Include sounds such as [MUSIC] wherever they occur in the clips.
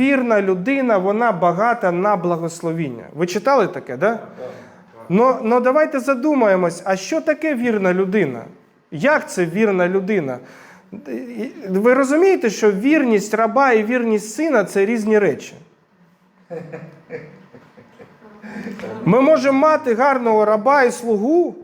Вірна людина, вона багата на благословіння. Ви читали таке, да? Ну, ну давайте задумаємось, а що таке вірна людина? Як це вірна людина? Ви розумієте, що вірність раба і вірність сина це різні речі. Ми можемо мати гарного раба і слугу,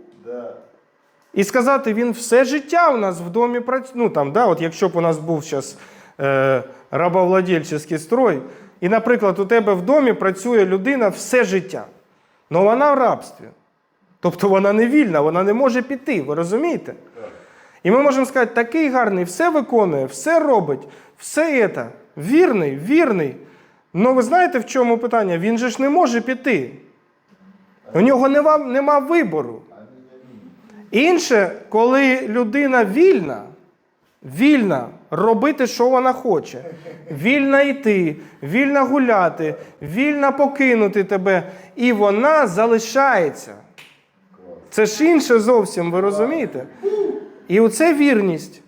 і сказати, він все життя у нас в домі працює. Ну там, да, от якщо б у нас був зараз е, рабовладельчий строй, і, наприклад, у тебе в домі працює людина все життя. але вона в рабстві. Тобто вона не вільна, вона не може піти, ви розумієте? І ми можемо сказати, такий гарний, все виконує, все робить, все це, вірний, вірний. Ну ви знаєте, в чому питання? Він же ж не може піти. У нього нема, нема вибору. Інше, коли людина вільна, вільна робити, що вона хоче, вільна йти, вільна гуляти, вільна покинути тебе, і вона залишається. Це ж інше зовсім, ви розумієте? І оце вірність.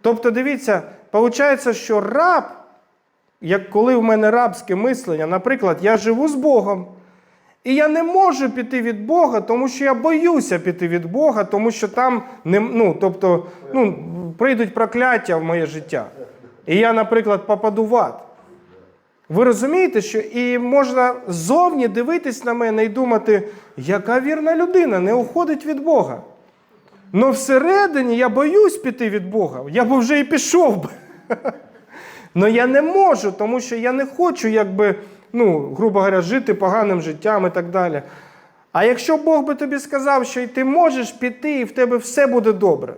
Тобто, дивіться, виходить, що раб, як коли в мене рабське мислення, наприклад, я живу з Богом. І я не можу піти від Бога, тому що я боюся піти від Бога, тому що там не, ну, тобто, ну, прийдуть прокляття в моє життя. І я, наприклад, попаду в ад. Ви розумієте, що і можна зовні дивитись на мене і думати, яка вірна людина не уходить від Бога. Но всередині я боюсь піти від Бога. Я б вже і пішов би. [LAUGHS] Но я не можу, тому що я не хочу, якби, ну, грубо говоря, жити поганим життям і так далі. А якщо Бог би тобі сказав, що і ти можеш піти, і в тебе все буде добре,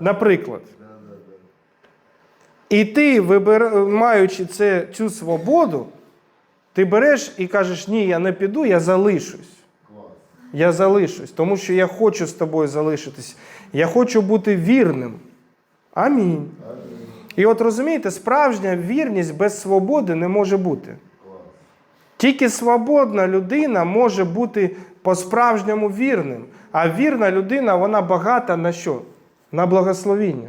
наприклад. І ти, вибир... маючи це, цю свободу, ти береш і кажеш, ні, я не піду, я залишусь. Я залишусь, тому що я хочу з тобою залишитись. Я хочу бути вірним. Амінь. І от розумієте, справжня вірність без свободи не може бути. Тільки свободна людина може бути по-справжньому вірним. А вірна людина, вона багата на що? На благословіння.